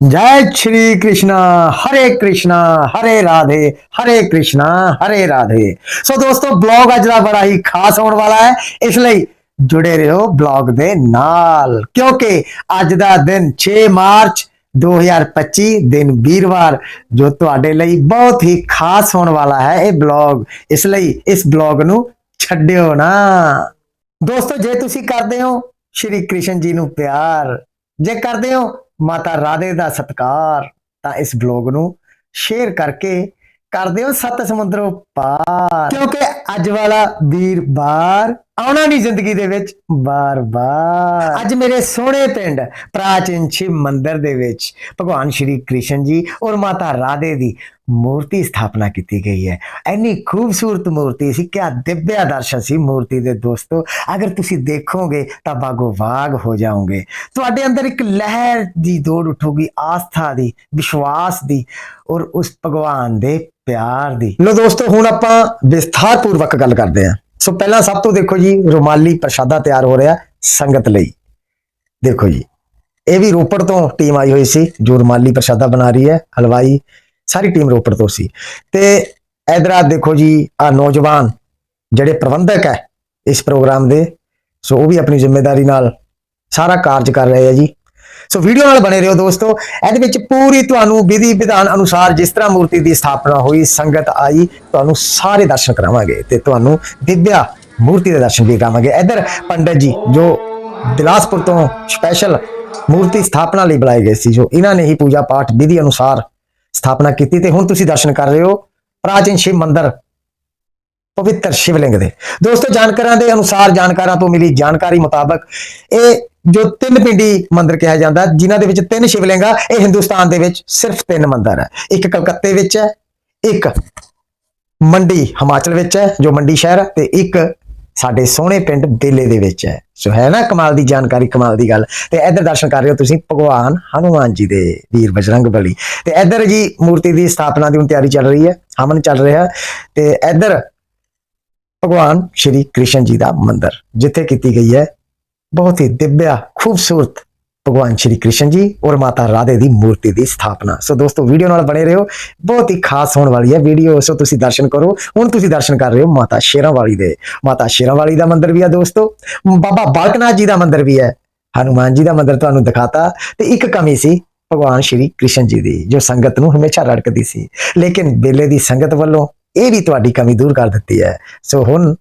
ਜੈ ਸ਼੍ਰੀ ਕ੍ਰਿਸ਼ਨਾ, ਹਰੇ ਕ੍ਰਿਸ਼ਨਾ, ਹਰੇ ਰਾਧੇ, ਹਰੇ ਕ੍ਰਿਸ਼ਨਾ, ਹਰੇ ਰਾਧੇ। ਸੋ ਦੋਸਤੋ, ਬਲੌਗ ਅੱਜ ਦਾ ਬੜਾ ਹੀ ਖਾਸ ਹੋਣ ਵਾਲਾ ਹੈ। ਇਸ ਲਈ ਜੁੜੇ ਰਹੋ ਬਲੌਗ ਦੇ ਨਾਲ, ਕਿਉਂਕਿ ਅੱਜ ਦਾ ਦਿਨ 6 ਮਾਰਚ 2025 ਦਿਨ ਵੀਰਵਾਰ, ਜੋ ਤੁਹਾਡੇ ਲਈ ਬਹੁਤ ਹੀ ਖਾਸ ਹੋਣ ਵਾਲਾ ਹੈ ਇਹ ਬਲੌਗ। ਇਸ ਲਈ ਇਸ ਬਲੌਗ ਨੂੰ ਛੱਡਿਓ ਨਾ। ਦੋਸਤੋ, ਜੇ ਤੁਸੀਂ ਕਰਦੇ ਹੋ ਸ਼੍ਰੀ ਕ੍ਰਿਸ਼ਨ ਜੀ ਨੂੰ ਪਿਆਰ, ਜੇ ਕਰਦੇ ਹੋ ਮਾਤਾ ਰਾਧੇ ਦਾ ਸਤਕਾਰ। ਤਾਂ ਇਸ ਬਲੌਗ ਨੂੰ ਸ਼ੇਅਰ ਕਰਕੇ ਕਰ ਦਿਓ ਸੱਤ ਸਮੁੰਦਰੋਂ ਪਾਰ। ਕਿਉਂਕਿ ਅੱਜ ਵਾਲਾ ਵੀਰਵਾਰ ਆਉਣਾ ਨਹੀਂ ਜ਼ਿੰਦਗੀ ਦੇ ਵਿੱਚ। ਬਾਰ-ਬਾਰ। ਅੱਜ ਮੇਰੇ ਸੋਹਣੇ ਪਿੰਡ ਪ੍ਰਾਚੀਨ ਸ਼ਿਵ ਮੰਦਿਰ ਦੇ ਵਿੱਚ ਭਗਵਾਨ ਸ਼੍ਰੀ ਕ੍ਰਿਸ਼ਨ ਜੀ ਔਰ ਮਾਤਾ ਰਾਧੇ ਦੀ ਮੂਰਤੀ ਸਥਾਪਨਾ ਕੀਤੀ ਗਈ ਹੈ। ਇੰਨੀ ਖੂਬਸੂਰਤ ਮੂਰਤੀ ਸੀ ਕਿਆ ਦਿਵਿਆ ਦਰਸ਼ਨ ਸੀ ਮੂਰਤੀ ਦੇ ਦੋਸਤੋ। ਅਗਰ ਤੁਸੀਂ ਦੇਖੋਗੇ ਤਾਂ ਬਾਗੋ ਬਾਗ ਹੋ ਜਾਓਗੇ। ਤੁਹਾਡੇ ਅੰਦਰ ਇੱਕ ਲਹਿਰ ਦੀ ਦੌੜ ਉਠੂਗੀ ਆਸਥਾ ਦੀ ਵਿਸ਼ਵਾਸ ਦੀ ਔਰ ਉਸ ਭਗਵਾਨ ਦੇ ਪਿਆਰ ਦੀ। ਲੋ ਦੋਸਤੋ ਹੁਣ ਆਪਾਂ ਵਿਸਥਾਰ ਪੂਰਵਕ ਗੱਲ ਕਰਦੇ ਹਾਂ। ਸੋ ਪਹਿਲਾਂ ਸਭ ਤੋਂ ਦੇਖੋ ਜੀ, ਰੁਮਾਲੀ ਪ੍ਰਸ਼ਾਦਾ ਤਿਆਰ ਹੋ ਰਿਹਾ ਸੰਗਤ ਲਈ। ਦੇਖੋ ਜੀ, ਇਹ ਵੀ ਰੋਪੜ ਤੋਂ ਟੀਮ ਆਈ ਹੋਈ ਸੀ, ਜੋ ਰੁਮਾਲੀ ਪ੍ਰਸ਼ਾਦਾ ਬਣਾ ਰਹੀ ਹੈ, ਹਲਵਾਈ, ਸਾਰੀ ਟੀਮ ਰੋਪੜ ਤੋਂ ਸੀ। ਤੇ ਇਧਰ ਦੇਖੋ ਜੀ, ਆ ਨੌਜਵਾਨ ਜਿਹੜੇ ਪ੍ਰਬੰਧਕ ਹੈ ਇਸ ਪ੍ਰੋਗਰਾਮ ਦੇ, ਸੋ ਉਹ ਵੀ ਆਪਣੀ ਜ਼ਿੰਮੇਵਾਰੀ ਨਾਲ ਸਾਰਾ ਕਾਰਜ ਕਰ ਰਹੇ ਆ ਜੀ। ਸੋ ਵੀਡੀਓ ਨਾਲ ਬਣੇ ਰਹੋ ਦੋਸਤੋ। ਇਹਦੇ ਵਿੱਚ ਪੂਰੀ ਤੁਹਾਨੂੰ ਵਿਧੀ ਵਿਧਾਨ ਅਨੁਸਾਰ ਜਿਸ ਤਰ੍ਹਾਂ ਮੂਰਤੀ ਦੀ ਸਥਾਪਨਾ ਹੋਈ, ਸੰਗਤ ਆਈ, ਤੁਹਾਨੂੰ ਸਾਰੇ ਦਰਸ਼ਨ ਕਰਾਵਾਂਗੇ ਤੇ ਤੁਹਾਨੂੰ ਦਿਵਿਆ ਮੂਰਤੀ ਦੇ ਦਰਸ਼ਨ ਵੀ ਕਰਾਵਾਂਗੇ। ਇਧਰ ਪੰਡਤ ਜੀ, ਜੋ ਬਿਲਾਸਪੁਰ ਤੋਂ ਸਪੈਸ਼ਲ ਮੂਰਤੀ ਸਥਾਪਨਾ ਲਈ ਬੁਲਾਏ ਗਏ ਸੀ, ਜੋ ਇਹਨਾਂ ਨੇ ਹੀ ਪੂਜਾ ਪਾਠ ਵਿਧੀ ਅਨੁਸਾਰ ਸਥਾਪਨਾ ਕੀਤੀ ਤੇ ਹੁਣ ਤੁਸੀਂ ਦਰਸ਼ਨ ਕਰ ਰਹੇ ਹੋ ਪ੍ਰਾਚੀਨ ਸ਼ਿਵ ਮੰਦਿਰ, ਪਵਿੱਤਰ ਸ਼ਿਵਲਿੰਗ ਦੇ। ਦੋਸਤੋ, ਜਾਣਕਾਰਾਂ ਦੇ ਅਨੁਸਾਰ ਜਾਣਕਾਰਾਂ ਤੋਂ ਮਿਲੀ ਜਾਣਕਾਰੀ ਮੁਤਾਬਕ ਇਹ ਜੋ ਤਿੰਨ ਪਿੰਡੀ ਮੰਦਿਰ ਕਿਹਾ ਜਾਂਦਾ ਹੈ, ਜਿਨ੍ਹਾਂ ਦੇ ਵਿੱਚ ਤਿੰਨ ਸ਼ਿਵਲਿੰਗ ਇਹ ਹਿੰਦੁਸਤਾਨ ਦੇ ਵਿੱਚ ਸਿਰਫ ਤਿੰਨ ਮੰਦਿਰ ਹੈ ਇੱਕ ਕਲਕੱਤੇ ਵਿੱਚ ਹੈ ਇੱਕ ਮੰਡੀ ਹਿਮਾਚਲ ਵਿੱਚ ਹੈ ਜੋ ਮੰਡੀ ਸ਼ਹਿਰ ਤੇ ਇੱਕ ਸਾਡੇ ਸੋਹਣੇ ਪਿੰਡ ਬੇਲੇ ਦੇ ਵਿੱਚ ਹੈ। ਸੋ ਹੈ ਨਾ ਕਮਾਲ ਦੀ ਜਾਣਕਾਰੀ ਕਮਾਲ ਦੀ ਗੱਲ। ਤੇ ਇੱਧਰ ਦਰਸ਼ਨ ਕਰ ਰਹੇ ਹੋ ਤੁਸੀਂ ਭਗਵਾਨ ਹਨੂਮਾਨ ਜੀ ਦੇ ਵੀਰ ਬਜਰੰਗ ਬਲੀ। ਤੇ ਇੱਧਰ ਜੀ ਮੂਰਤੀ ਦੀ ਸਥਾਪਨਾ ਦੀ ਹੁਣ ਤਿਆਰੀ ਚੱਲ ਰਹੀ ਹੈ ਹਮਨ ਚੱਲ ਰਿਹਾ ਤੇ ਇੱਧਰ ਭਗਵਾਨ ਸ਼੍ਰੀ ਕ੍ਰਿਸ਼ਨ ਜੀ ਦਾ ਮੰਦਿਰ ਜਿੱਥੇ ਕੀਤੀ ਗਈ ਹੈ ਬਹੁਤ ਹੀ ਦਿਵਿਆ, ਖੂਬਸੂਰਤ ਭਗਵਾਨ ਸ਼੍ਰੀ ਕ੍ਰਿਸ਼ਨ ਜੀ ਔਰ ਮਾਤਾ ਰਾਧੇ ਦੀ ਮੂਰਤੀ ਦੀ ਸਥਾਪਨਾ। ਸੋ ਦੋਸਤੋ, ਵੀਡੀਓ ਨਾਲ ਬਣੇ ਰਹੋ। ਬਹੁਤ ਹੀ ਖਾਸ ਹੋਣ ਵਾਲੀ ਹੈ ਵੀਡੀਓ, ਸੋ ਤੁਸੀਂ ਦਰਸ਼ਨ ਕਰੋ। ਹੁਣ ਤੁਸੀਂ ਦਰਸ਼ਨ ਕਰ ਰਹੇ ਹੋ ਮਾਤਾ ਸ਼ੇਰਾਂ ਵਾਲੀ ਦੇ। ਮਾਤਾ ਸ਼ੇਰਾਂ ਵਾਲੀ ਦਾ ਮੰਦਿਰ ਵੀ ਹੈ ਦੋਸਤੋ। ਬਾਬਾ ਬਾਲਕਨਾਥ ਜੀ ਦਾ ਮੰਦਿਰ ਵੀ ਹੈ। ਹਨੂਮਾਨ ਜੀ ਦਾ ਮੰਦਿਰ ਤੁਹਾਨੂੰ ਦਿਖਾਤਾ। ਤੇ ਇੱਕ ਕਮੀ ਸੀ ਭਗਵਾਨ ਸ਼੍ਰੀ ਕ੍ਰਿਸ਼ਨ ਜੀ ਦੀ, ਜੋ ਸੰਗਤ ਨੂੰ ਹਮੇਸ਼ਾ ਰੜਕਦੀ ਸੀ। ਲੇਕਿਨ ਬੇਲੇ ਦੀ ਸੰਗਤ ਵੱਲੋਂ ਇਹ ਵੀ ਤੁਹਾਡੀ ਕਮੀ ਦੂਰ ਕਰ ਦਿੱਤੀ ਹੈ। ਸੋ ਹੁਣ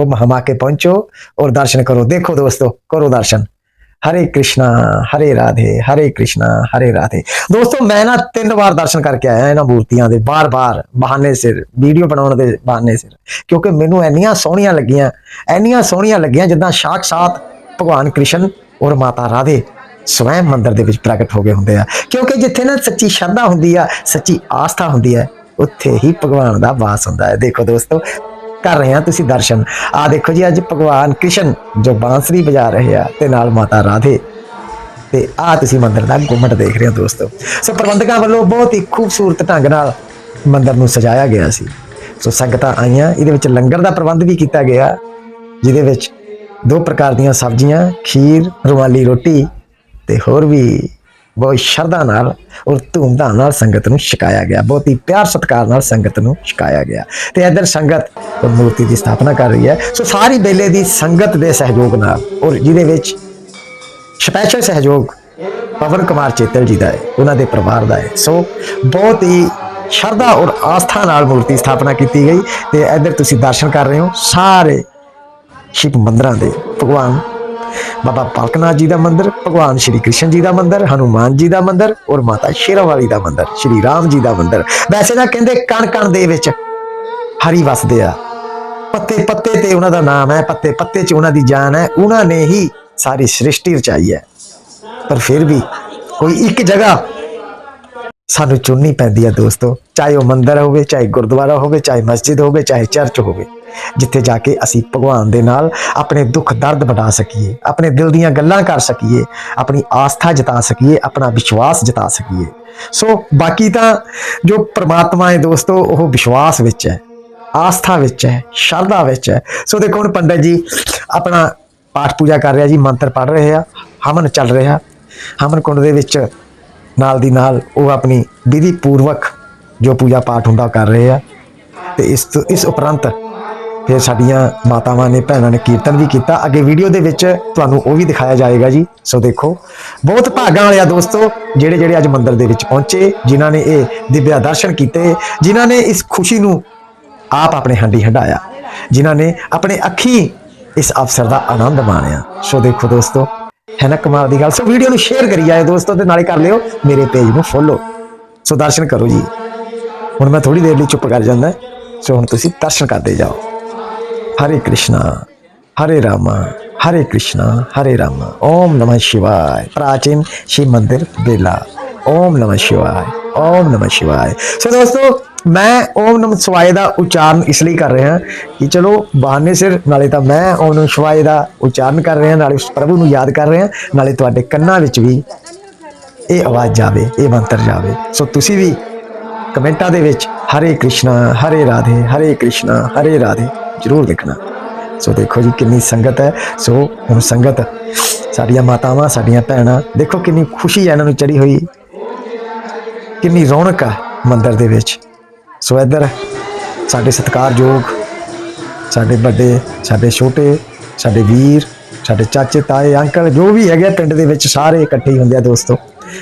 ਉਹ ਹਮਾ ਕੇ ਪਹੁੰਚੋ ਔਰ ਦਰਸ਼ਨ ਕਰੋ। ਦੇਖੋ ਦੋਸਤੋ, ਕਰੋ ਦਰਸ਼ਨ। ਹਰੇ ਕ੍ਰਿਸ਼ਨਾ, ਹਰੇ ਰਾਧੇ, ਹਰੇ ਕ੍ਰਿਸ਼ਨਾ, ਹਰੇ ਰਾਧੇ। ਦੋਸਤੋ, ਮੈਂ ਨਾ ਤਿੰਨ ਵਾਰ ਦਰਸ਼ਨ ਕਰਕੇ ਆਇਆ ਇਹਨਾਂ ਮੂਰਤੀਆਂ ਦੇ ਬਾਰ-ਬਾਰ, ਬਹਾਨੇ ਸਿਰ, ਵੀਡੀਓ ਬਣਾਉਣ ਦੇ ਬਹਾਨੇ ਸਿਰ। ਕਿਉਂਕਿ ਮੈਨੂੰ ਇੰਨੀਆਂ ਸੋਹਣੀਆਂ ਲੱਗੀਆਂ, ਇੰਨੀਆਂ ਸੋਹਣੀਆਂ ਲੱਗੀਆਂ ਜਿੱਦਾਂ ਸਾਖਸ਼ਾਤ ਭਗਵਾਨ ਕ੍ਰਿਸ਼ਨ ਔਰ ਮਾਤਾ ਰਾਧੇ ਸਵੈਮ ਮੰਦਿਰ ਦੇ ਵਿੱਚ ਪ੍ਰਗਟ ਹੋ ਗਏ ਹੁੰਦੇ ਆ। ਕਿਉਂਕਿ ਜਿੱਥੇ ਨਾ ਸੱਚੀ ਸ਼ਰਧਾ ਹੁੰਦੀ ਆ, ਸੱਚੀ ਆਸਥਾ ਹੁੰਦੀ ਹੈ ਉੱਥੇ ਹੀ ਭਗਵਾਨ ਦਾ ਵਾਸ ਹੁੰਦਾ ਹੈ। ਦੇਖੋ ਦੋਸਤੋ ਕਰ ਰਹੇ ਹਾਂ ਤੁਸੀਂ ਦਰਸ਼ਨ। ਆ ਦੇਖੋ ਜੀ, ਅੱਜ ਭਗਵਾਨ ਕ੍ਰਿਸ਼ਨ ਜੋ ਬਾਂਸਰੀ ਵਜਾ ਰਹੇ ਆ ਤੇ ਨਾਲ ਮਾਤਾ ਰਾਧੇ। ਤੇ ਆ ਤੁਸੀਂ ਮੰਦਿਰ ਦਾ ਗੁੰਮਟ ਦੇਖ ਰਹੇ ਹੋ ਦੋਸਤੋ। ਸੋ ਪ੍ਰਬੰਧਕਾਂ ਵੱਲੋਂ ਬਹੁਤ ਹੀ ਖੂਬਸੂਰਤ ਢੰਗ ਨਾਲ ਮੰਦਿਰ ਨੂੰ ਸਜਾਇਆ ਗਿਆ ਸੀ। ਸੋ ਸੰਗਤਾਂ ਆਈਆਂ। ਇਹਦੇ ਵਿੱਚ ਲੰਗਰ ਦਾ ਪ੍ਰਬੰਧ ਵੀ ਕੀਤਾ ਗਿਆ, ਜਿਹਦੇ ਵਿੱਚ ਦੋ ਪ੍ਰਕਾਰ ਦੀਆਂ ਸਬਜ਼ੀਆਂ, ਖੀਰ, ਰੁਮਾਲੀ ਰੋਟੀ ਤੇ ਹੋਰ ਵੀ ਬਹੁਤ ਸ਼ਰਧਾ ਨਾਲ ਔਰ ਧੂਮਧਾਮ ਨਾਲ ਸੰਗਤ ਨੂੰ ਛਕਾਇਆ ਗਿਆ। ਬਹੁਤ ਹੀ ਪਿਆਰ ਸਤਿਕਾਰ ਨਾਲ ਸੰਗਤ ਨੂੰ ਛਕਾਇਆ ਗਿਆ। ਤੇ ਇਧਰ ਸੰਗਤ ਉਹ ਮੂਰਤੀ ਦੀ ਸਥਾਪਨਾ ਕਰ ਰਹੀ ਹੈ। ਸੋ ਸਾਰੀ ਬੇਲੇ ਦੀ ਸੰਗਤ ਦੇ ਸਹਿਯੋਗ ਨਾਲ ਔਰ ਜਿਹਦੇ ਵਿੱਚ ਸਪੈਸ਼ਲ ਸਹਿਯੋਗ ਪਵਨ ਕੁਮਾਰ ਚੇਤਲ ਜੀ ਦਾ ਹੈ, ਉਹਨਾਂ ਦੇ ਪਰਿਵਾਰ ਦਾ ਹੈ। ਸੋ ਬਹੁਤ ਹੀ ਸ਼ਰਧਾ ਔਰ ਆਸਥਾ ਨਾਲ ਮੂਰਤੀ ਸਥਾਪਨਾ ਕੀਤੀ ਗਈ ਤੇ ਇਧਰ ਤੁਸੀਂ ਦਰਸ਼ਨ ਕਰ ਰਹੇ ਹੋ। ਸਾਰੇ ਸ਼ਿਵ ਮੰਦਰਾਂ ਦੇ ਭਗਵਾਨ ਬਾਬਾ ਪਾਲਕਨਾਥ ਜੀ ਦਾ ਮੰਦਿਰ, ਭਗਵਾਨ ਸ਼੍ਰੀ ਕ੍ਰਿਸ਼ਨ ਜੀ ਦਾ ਮੰਦਿਰ, ਹਨੂਮਾਨ ਜੀ ਦਾ ਮੰਦਿਰ ਔਰ ਮਾਤਾ ਸ਼ੇਰਾਵਾਲੀ ਦਾ ਮੰਦਿਰ, ਸ਼੍ਰੀ ਰਾਮ ਜੀ ਦਾ ਮੰਦਿਰ। ਵੈਸੇ ਤਾਂ ਕਹਿੰਦੇ ਕਣ ਕਣ ਦੇ ਵਿੱਚ ਹਰੀ ਵਸਦੇ ਆ। ਪੱਤੇ ਪੱਤੇ ਤੇ ਉਹਨਾਂ ਦਾ ਨਾਮ ਹੈ ਪੱਤੇ ਪੱਤੇ 'ਚ ਉਹਨਾਂ ਦੀ ਜਾਨ ਹੈ, ਉਹਨਾਂ ਨੇ ਹੀ ਸਾਰੀ ਸ੍ਰਿਸ਼ਟੀ ਰਚਾਈ ਹੈ। ਪਰ ਫਿਰ ਵੀ ਕੋਈ ਇੱਕ ਜਗ੍ਹਾ ਸਾਨੂੰ ਚੁਣਨੀ ਪੈਂਦੀ ਹੈ ਦੋਸਤੋ। ਚਾਹੇ ਉਹ ਮੰਦਰ ਹੋਵੇ, ਚਾਹੇ ਗੁਰਦੁਆਰਾ ਹੋਵੇ, ਚਾਹੇ ਮਸਜਿਦ ਹੋਵੇ, ਚਾਹੇ ਚਰਚ ਹੋਵੇ, ਜਿੱਥੇ ਜਾ ਕੇ ਅਸੀਂ ਭਗਵਾਨ ਦੇ ਨਾਲ ਆਪਣੇ ਦੁੱਖ ਦਰਦ ਵਟਾ ਸਕੀਏ, ਆਪਣੇ ਦਿਲ ਦੀਆਂ ਗੱਲਾਂ ਕਰ ਸਕੀਏ, ਆਪਣੀ ਆਸਥਾ ਜਤਾ ਸਕੀਏ, ਆਪਣਾ ਵਿਸ਼ਵਾਸ ਜਤਾ ਸਕੀਏ। ਸੋ ਬਾਕੀ ਤਾਂ ਜੋ ਪ੍ਰਮਾਤਮਾ ਹੈ ਦੋਸਤੋ, ਉਹ ਵਿਸ਼ਵਾਸ ਵਿੱਚ ਹੈ, ਆਸਥਾ ਵਿੱਚ ਹੈ, ਸ਼ਰਧਾ ਵਿੱਚ ਹੈ। ਸੋ ਦੇਖੋ ਹੁਣ ਪੰਡਤ ਜੀ, ਆਪਣਾ ਪਾਠ ਪੂਜਾ ਕਰ ਰਿਹਾ ਜੀ, ਮੰਤਰ ਪੜ ਰਹੇ ਆ, ਹਮਨ ਚੱਲ ਰਿਹਾ। ਹਮਨ ਕੁੰਡ ਦੇ ਵਿੱਚ ਨਾਲ ਦੀ ਨਾਲ ਉਹ ਆਪਣੀ ਵਿਧੀ ਪੂਰਵਕ ਜੋ ਪੂਜਾ ਪਾਠ ਹੁੰਦਾ ਉਹ ਕਰ ਰਹੇ ਆ। ਤੇ ਇਸ ਤੋਂ- ਇਸ ਉਪਰੰਤ ਫਿਰ ਸਾਡੀਆਂ ਮਾਤਾਵਾਂ ਨੇ, ਭੈਣਾਂ ਨੇ ਕੀਰਤਨ ਵੀ ਕੀਤਾ। ਅੱਗੇ ਵੀਡੀਓ ਦੇ ਵਿੱਚ ਤੁਹਾਨੂੰ ਉਹ ਵੀ ਦਿਖਾਇਆ ਜਾਏਗਾ ਜੀ। ਸੋ ਦੇਖੋ, ਬਹੁਤ ਭਾਗਾਂ ਵਾਲਿਆ ਦੋਸਤੋ, ਜਿਹੜੇ ਜਿਹੜੇ ਅੱਜ ਮੰਦਿਰ ਦੇ ਵਿੱਚ ਪਹੁੰਚੇ, ਜਿਨ੍ਹਾਂ ਨੇ ਇਹ ਦਿਵਿਆ ਦਰਸ਼ਨ ਕੀਤੇ, ਜਿਨ੍ਹਾਂ ਨੇ ਇਸ ਖੁਸ਼ੀ ਨੂੰ ਆਪ ਆਪਣੇ ਹੰਡੀ ਹੰਡਾਇਆ ਜਿਨ੍ਹਾਂ ਨੇ ਆਪਣੇ ਅੱਖੀ ਇਸ ਅਵਸਰ ਦਾ ਆਨੰਦ ਮਾਣਿਆ। ਸੋ ਦੇਖੋ ਦੋਸਤੋ ਹੈ ਨਾ ਕਮਾਲ ਦੀ ਗੱਲ ਸੋ ਵੀਡੀਓ ਨੂੰ ਸ਼ੇਅਰ ਕਰੀ ਜਾਏ ਦੋਸਤੋ ਤੇ ਨਾਲੇ ਕਰ ਲਿਓ ਮੇਰੇ ਪੇਜ ਨੂੰ ਫੋਲੋ ਸੋ ਦਰਸ਼ਨ ਕਰੋ ਜੀ ਹੁਣ ਮੈਂ ਥੋੜੀ ਦੇਰ ਲਈ ਚੁੱਪ ਕਰ ਜਾਂਦਾ ਸੋ ਹੁਣ ਤੁਸੀਂ ਦਰਸ਼ਨ ਕਰਦੇ ਜਾਓ ਹਰੇ ਕ੍ਰਿਸ਼ਨਾ ਹਰੇ ਰਾਮਾ ਹਰੇ ਕ੍ਰਿਸ਼ਨਾ ਹਰੇ ਰਾਮਾ ਓਮ ਨਮः शिवाय प्राचीन शिव मंदिर बेला ਓਮ ਨਮः शिवाय ਓਮ ਨਮः शिवाय ਸੋ ਦੋਸਤੋ ਮੈਂ ਓਮ ਨਮ ਸਵਾਏ ਦਾ ਉਚਾਰਨ ਇਸ ਲਈ ਕਰ ਰਿਹਾ ਕਿ ਚਲੋ ਬਹਾਨੇ ਸਿਰ, ਨਾਲੇ ਤਾਂ ਮੈਂ ਓਮ ਨਮ ਸਵਾਏ ਦਾ ਉਚਾਰਨ ਕਰ ਰਿਹਾ, ਨਾਲੇ ਉਸ ਪ੍ਰਭੂ ਨੂੰ ਯਾਦ ਕਰ ਰਿਹਾ, ਨਾਲੇ ਤੁਹਾਡੇ ਕੰਨਾਂ ਵਿੱਚ ਵੀ ਇਹ ਆਵਾਜ਼ ਜਾਵੇ, ਇਹ ਮੰਤਰ ਜਾਵੇ। ਸੋ ਤੁਸੀਂ ਵੀ ਕਮੈਂਟਾਂ ਦੇ ਵਿੱਚ ਹਰੇ ਕ੍ਰਿਸ਼ਨਾ, ਹਰੇ ਰਾਧੇ, ਹਰੇ ਕ੍ਰਿਸ਼ਨ, ਹਰੇ ਰਾਧੇ ਜ਼ਰੂਰ ਲਿਖਣਾ। ਸੋ ਦੇਖੋ ਜੀ ਕਿੰਨੀ ਸੰਗਤ ਹੈ। ਸੋ ਹੁਣ ਸੰਗਤ, ਸਾਡੀਆਂ ਮਾਤਾਵਾਂ, ਸਾਡੀਆਂ ਭੈਣਾਂ, ਦੇਖੋ ਕਿੰਨੀ ਖੁਸ਼ੀ ਹੈ ਇਹਨਾਂ ਨੂੰ ਚੜੀ ਹੋਈ। ਕਿੰਨੀ ਰੌਣਕ ਆ ਮੰਦਰ ਦੇ ਵਿੱਚ। ਸੋ ਇੱਧਰ ਸਾਡੇ ਸਤਿਕਾਰਯੋਗ, ਸਾਡੇ ਵੱਡੇ, ਸਾਡੇ ਛੋਟੇ, ਸਾਡੇ ਵੀਰ, ਸਾਡੇ ਚਾਚੇ, ਤਾਏ, ਅੰਕਲ, ਜੋ ਵੀ ਹੈਗੇ ਆ ਪਿੰਡ ਦੇ ਵਿੱਚ ਸਾਰੇ ਇਕੱਠੇ ਹੀ ਹੁੰਦੇ ਆ ਦੋਸਤੋ।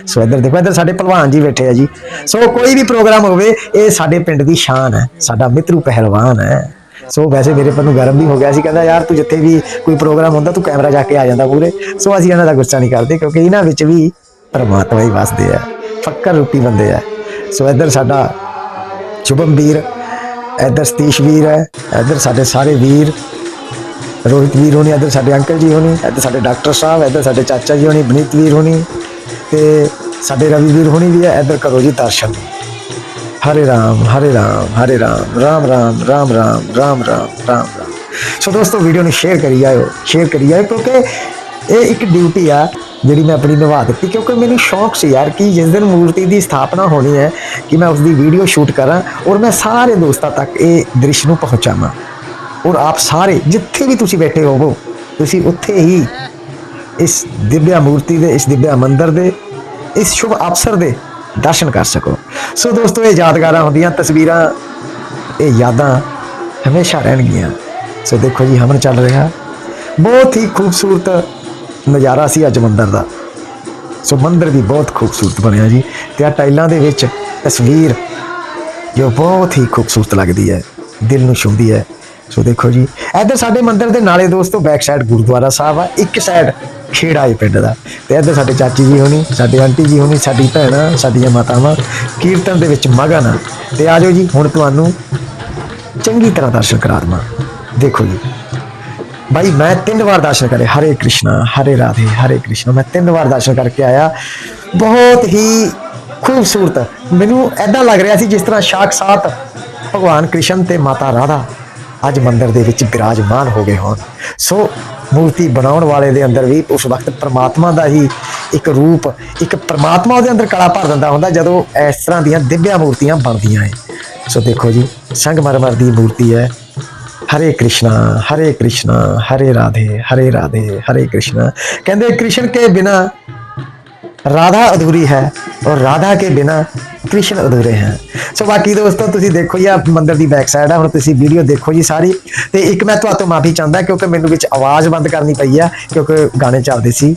ਸੋ ਇੱਧਰ ਦੇਖੋ, ਇੱਧਰ ਸਾਡੇ ਪਹਿਲਵਾਨ ਜੀ ਬੈਠੇ ਆ ਜੀ। ਸੋ ਕੋਈ ਵੀ ਪ੍ਰੋਗਰਾਮ ਹੋਵੇ, ਇਹ ਸਾਡੇ ਪਿੰਡ ਦੀ ਸ਼ਾਨ ਹੈ, ਸਾਡਾ ਮਿੱਤਰੂ ਪਹਿਲਵਾਨ ਹੈ। ਸੋ ਵੈਸੇ ਮੇਰੇ ਪਰ ਨੂੰ ਗਰਮ ਵੀ ਹੋ ਗਿਆ ਸੀ, ਕਹਿੰਦਾ ਯਾਰ ਤੂੰ ਜਿੱਥੇ ਵੀ ਕੋਈ ਪ੍ਰੋਗਰਾਮ ਹੁੰਦਾ, ਤੂੰ ਕੈਮਰਾ ਜਾ ਕੇ ਆ ਜਾਂਦਾ ਪੂਰੇ। ਸੋ ਅਸੀਂ ਇਹਨਾਂ ਦਾ ਗੁੱਸਾ ਨਹੀਂ ਕਰਦੇ, ਕਿਉਂਕਿ ਇਹਨਾਂ ਵਿੱਚ ਵੀ ਪਰਮਾਤਮਾ ਹੀ ਵਸਦੇ ਆ, ਫੱਕਰ ਰੂਪੀ ਬੰਦੇ ਆ। ਸੋ ਇੱਧਰ ਸਾਡਾ ਸ਼ੁਭਮ ਵੀਰ, ਇੱਧਰ ਸਤੀਸ਼ ਵੀਰ ਹੈ, ਇੱਧਰ ਸਾਡੇ ਸਾਰੇ ਵੀਰ, ਰੋਹਿਤ ਵੀਰ ਹੋਣੀ, ਇੱਧਰ ਸਾਡੇ ਅੰਕਲ ਜੀ ਹੋਣੀ, ਇੱਧਰ ਸਾਡੇ ਡਾਕਟਰ ਸਾਹਿਬ, ਇੱਧਰ ਸਾਡੇ ਚਾਚਾ ਜੀ ਹੋਣੀ, ਬਨੀਤ ਵੀਰ ਹੋਣੀ, ਤੇ ਸਾਡੇ ਰਵੀ ਵੀਰ ਹੋਣੀ ਵੀ ਹੈ, ਇੱਧਰ ਕਰੋ ਜੀ ਦਰਸ਼ਨ। ਹਰੇ ਰਾਮ ਹਰੇ ਰਾਮ ਹਰੇ ਰਾਮ ਰਾਮ ਰਾਮ ਰਾਮ ਰਾਮ ਰਾਮ ਰਾਮ ਰਾਮ ਰਾਮ। ਸੋ ਦੋਸਤੋ ਵੀਡੀਓ ਨੂੰ ਸ਼ੇਅਰ ਕਰੀ ਜਾਇਓ ਸ਼ੇਅਰ ਕਰੀ ਜਾਇਓ ਕਿਉਂਕਿ ਇਹ ਇੱਕ ਡਿਊਟੀ ਆ ਜਿਹੜੀ ਮੈਂ ਆਪਣੀ ਨਿਭਾ ਦਿੱਤੀ, ਕਿਉਂਕਿ ਮੈਨੂੰ ਸ਼ੌਕ ਸੀ ਯਾਰ ਕਿ ਜਿਸ ਦਿਨ ਮੂਰਤੀ ਦੀ ਸਥਾਪਨਾ ਹੋਣੀ ਹੈ ਕਿ ਮੈਂ ਉਸ ਦੀ ਵੀਡੀਓ ਸ਼ੂਟ ਕਰਾਂ ਔਰ ਮੈਂ ਸਾਰੇ ਦੋਸਤਾਂ ਤੱਕ ਇਹ ਦ੍ਰਿਸ਼ ਨੂੰ ਪਹੁੰਚਾਵਾਂ। ਔਰ ਆਪ ਸਾਰੇ, ਜਿੱਥੇ ਵੀ ਤੁਸੀਂ ਬੈਠੇ ਹੋਵੋ, ਤੁਸੀਂ ਉੱਥੇ ਹੀ ਇਸ ਦਿਵਿਆ ਮੂਰਤੀ ਦੇ, ਇਸ ਦਿਵਿਆ ਮੰਦਰ ਦੇ, ਇਸ ਸ਼ੁਭ ਅਵਸਰ ਦੇ ਦਰਸ਼ਨ ਕਰ ਸਕੋ। ਸੋ ਦੋਸਤੋ, ਇਹ ਯਾਦਗਾਰਾਂ ਹੁੰਦੀਆਂ, ਤਸਵੀਰਾਂ, ਇਹ ਯਾਦਾਂ ਹਮੇਸ਼ਾ ਰਹਿਣਗੀਆਂ। ਸੋ ਦੇਖੋ ਜੀ, ਹਮਨ ਚੱਲ ਰਿਹਾ। ਬਹੁਤ ਹੀ ਖੂਬਸੂਰਤ ਨਜ਼ਾਰਾ ਸੀ ਅੱਜ ਮੰਦਰ ਦਾ। ਸੋ ਮੰਦਰ ਵੀ ਬਹੁਤ ਖੂਬਸੂਰਤ ਬਣਿਆ ਜੀ। ਤੇ ਆ ਟਾਈਲਾਂ ਦੇ ਵਿੱਚ ਤਸਵੀਰ, ਜੋ ਬਹੁਤ ਹੀ ਖੂਬਸੂਰਤ ਲੱਗਦੀ ਹੈ, ਦਿਲ ਨੂੰ ਛੂੰਹਦੀ ਹੈ। ਸੋ ਦੇਖੋ ਜੀ, ਇੱਧਰ ਸਾਡੇ ਮੰਦਰ ਦੇ ਨਾਲੇ ਦੋਸਤੋ ਬੈਕ ਸਾਈਡ ਗੁਰਦੁਆਰਾ ਸਾਹਿਬ ਆ, ਇੱਕ ਸਾਈਡ ਖੇੜਾ ਹੈ ਪਿੰਡ ਦਾ। ਤੇ ਇੱਧਰ ਸਾਡੇ ਚਾਚੀ ਜੀ ਹੋਣੀ, ਸਾਡੇ ਆਂਟੀ ਜੀ ਹੋਣੀ, ਸਾਡੀ ਭੈਣਾਂ, ਸਾਡੀਆਂ ਮਾਤਾਵਾਂ ਕੀਰਤਨ ਦੇ ਵਿੱਚ ਮਗਨ ਆ। ਤੇ ਆਜੋ ਜੀ, ਹੁਣ ਤੁਹਾਨੂੰ ਚੰਗੀ ਤਰ੍ਹਾਂ ਦਰਸ਼ਨ ਕਰਾ ਦਵਾਂ। ਦੇਖੋ ਜੀ। ਭਾਈ ਮੈਂ ਤਿੰਨ ਵਾਰ ਦਰਸ਼ਨ ਕਰੇ। ਹਰੇ ਕ੍ਰਿਸ਼ਨਾ, ਹਰੇ ਰਾਧੇ, ਹਰੇ ਕ੍ਰਿਸ਼ਨਾ। ਮੈਂ ਤਿੰਨ ਵਾਰ ਦਰਸ਼ਨ ਕਰਕੇ ਆਇਆ। ਬਹੁਤ ਹੀ ਖੂਬਸੂਰਤ। ਮੈਨੂੰ ਐਦਾਂ ਲੱਗ ਰਿਹਾ ਸੀ ਜਿਸ ਤਰ੍ਹਾਂ ਸਾਖਸਾਤ ਭਗਵਾਨ ਕ੍ਰਿਸ਼ਨ ਤੇ ਮਾਤਾ ਰਾਧਾ ਅੱਜ ਮੰਦਰ ਦੇ ਵਿੱਚ ਬਿਰਾਜਮਾਨ ਹੋ ਗਏ ਹੋਣ। ਸੋ, ਮੂਰਤੀ ਬਣਾਉਣ ਵਾਲੇ ਦੇ ਅੰਦਰ ਵੀ ਉਸ ਵਕਤ ਪ੍ਰਮਾਤਮਾ ਦਾ ਹੀ ਇੱਕ ਰੂਪ, ਇੱਕ ਪ੍ਰਮਾਤਮਾ ਉਹਦੇ ਅੰਦਰ ਕਲਾ ਭਰ ਦਿੰਦਾ ਹੁੰਦਾ ਜਦੋਂ ਇਸ ਤਰ੍ਹਾਂ ਦੀਆਂ ਦਿਵਿਆ ਮੂਰਤੀਆਂ ਬਣਦੀਆਂ ਹੈ ਸੋ ਦੇਖੋ ਜੀ, ਸੰਗਮਰਮਰ ਦੀ ਮੂਰਤੀ ਹੈ। ਹਰੇ ਕ੍ਰਿਸ਼ਨਾ ਹਰੇ ਕ੍ਰਿਸ਼ਨਾ, ਹਰੇ ਰਾਧੇ ਹਰੇ ਰਾਧੇ, ਹਰੇ ਕ੍ਰਿਸ਼ਨਾ। ਕਹਿੰਦੇ ਕ੍ਰਿਸ਼ਨ ਕੇ ਬਿਨਾ ਰਾਧਾ ਅਧੂਰੀ ਹੈ ਔਰ ਰਾਧਾ ਕੇ ਬਿਨਾ ਕ੍ਰਿਸ਼ਨ ਅਧੂਰੇ ਹੈ। ਸੋ ਬਾਕੀ ਦੋਸਤੋ, ਤੁਸੀਂ ਦੇਖੋ ਜੀ ਆ ਮੰਦਿਰ ਦੀ ਬੈਕ ਸਾਈਡ ਆ। ਹੁਣ ਤੁਸੀਂ ਵੀਡੀਓ ਦੇਖੋ ਜੀ ਸਾਰੀ। ਤੇ ਇੱਕ ਮੈਂ ਤੁਹਾਤੋਂ ਮਾਫੀ ਚਾਹੁੰਦਾ, ਕਿਉਂਕਿ ਮੈਨੂੰ ਵਿੱਚ ਆਵਾਜ਼ ਬੰਦ ਕਰਨੀ ਪਈ ਆ, ਕਿਉਂਕਿ ਗਾਣੇ ਚੱਲਦੇ ਸੀ।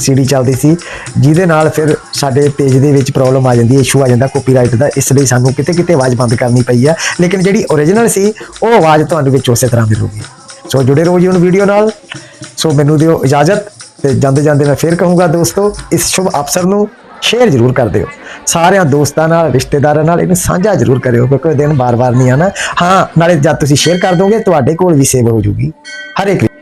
ਸੀਡੀ ਚੱਲਦੀ ਸੀ, ਜਿਹਦੇ ਨਾਲ ਫਿਰ ਸਾਡੇ ਪੇਜ ਦੇ ਵਿੱਚ ਪ੍ਰੋਬਲਮ ਆ ਜਾਂਦੀ ਹੈ ਇਸ਼ੂ ਆ ਜਾਂਦਾ ਕਾਪੀਰਾਈਟ ਦਾ, ਇਸ ਲਈ ਸਾਨੂੰ ਕਿਤੇ ਕਿਤੇ ਆਵਾਜ਼ ਬੰਦ ਕਰਨੀ ਪਈ ਆ। ਲੇਕਿਨ ਜਿਹੜੀ ਓਰੀਜਨਲ ਸੀ, ਉਹ ਆਵਾਜ਼ ਤੁਹਾਨੂੰ ਵਿੱਚ ਉਸੇ ਤਰ੍ਹਾਂ ਮਿਲੂਗੀ। ਸੋ ਜੁੜੇ ਰਹੋ ਜੀ ਹੁਣ ਵੀਡੀਓ ਨਾਲ। ਸੋ ਮੈਨੂੰ ਦਿਓ ਇਜਾਜ਼ਤ ਤੇ ਜਾਂਦੇ ਜਾਂਦੇ ਮੈਂ ਫੇਰ ਕਹੂੰਗਾ ਦੋਸਤੋ, ਇਸ ਸ਼ੁਭ ਅਵਸਰ ਨੂੰ ਸ਼ੇਅਰ ਜ਼ਰੂਰ ਕਰ ਦਿਓ। ਸਾਰਿਆਂ ਦੋਸਤਾਂ ਨਾਲ, ਰਿਸ਼ਤੇਦਾਰਾਂ ਨਾਲ ਇਹਨੂੰ ਸਾਂਝਾ ਜ਼ਰੂਰ ਕਰਿਓ, ਕਿਉਂਕਿ ਦਿਨ ਬਾਰ-ਬਾਰ ਨਹੀਂ ਆਣਾ ਹਾਂ, ਨਾਲੇ ਜਦ ਤੁਸੀਂ ਸ਼ੇਅਰ ਕਰ ਦੋਗੇ, ਤੁਹਾਡੇ ਕੋਲ ਵੀ ਸੇਵ ਹੋ ਜੂਗੀ। ਹਰੇ ਕ੍ਰਿਸ਼ਨ